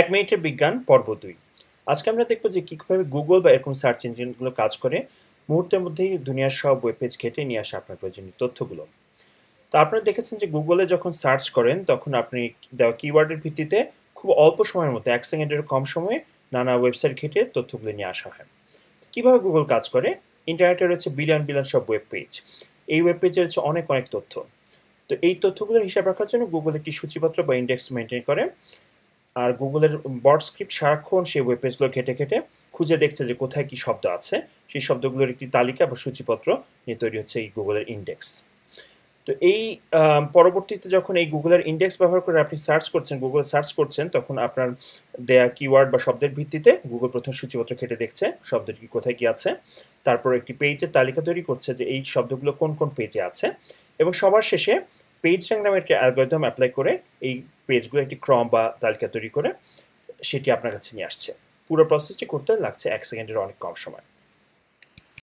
এক মিনিটের বিজ্ঞান পর্ব দুই। আজকে আমরা দেখব যে কীভাবে গুগল বা এরকম সার্চ ইঞ্জিনগুলো কাজ করে। মুহূর্তের মধ্যেই দুনিয়ার সব ওয়েব পেজ ঘেটে নিয়ে আসে আপনার প্রয়োজনীয় তথ্যগুলো। তো আপনারা দেখেছেন যে গুগলে যখন সার্চ করেন, তখন আপনি দেওয়া কিওয়ার্ডের ভিত্তিতে খুব অল্প সময়ের মধ্যে, এক সেকেন্ডের কম সময়ে নানা ওয়েবসাইট ঘেটে তথ্যগুলো নিয়ে আসা হয়। কীভাবে গুগল কাজ করে? ইন্টারনেটে রয়েছে বিলিয়ন বিলিয়ন সব ওয়েব পেজ এই ওয়েব পেজে রয়েছে অনেক অনেক তথ্য। তো এই তথ্যগুলোর হিসাব রাখার জন্য গুগল একটি সূচিপত্র বা ইন্ডেক্স মেনটেন করে। আর গুগলের বট স্ক্রিপ্ট সারাক্ষণ সেই ওয়েব পেজগুলো ঘেটে ঘেটে খুঁজে দেখছে যে কোথায় কি শব্দ আছে। সেই শব্দগুলোর একটি তালিকা বা সূচিপত্র নিয়ে তৈরি হচ্ছে এই গুগলের ইন্ডেক্স তো এই পরবর্তীতে যখন এই গুগলের ইন্ডেক্স ব্যবহার করে আপনি সার্চ করছেন গুগল সার্চ করছেন, তখন আপনার দেয়া কিওয়ার্ড বা শব্দের ভিত্তিতে গুগল প্রথম সূচিপত্র খেটে দেখছে শব্দটি কোথায় কি আছে। তারপর একটি পেজের তালিকা তৈরি করছে যে এই শব্দগুলো কোন কোন পেজে আছে। এবং সবার শেষে পেজ র্যাঙ্ক নামের একটি অ্যালগোরিদম অ্যাপ্লাই করে এই পেজগুলো একটি ক্রম বা তালিকা তৈরি করে সেটি আপনার কাছে নিয়ে আসছে। পুরো প্রসেসটি করতে লাগছে এক সেকেন্ডের অনেক কম সময়।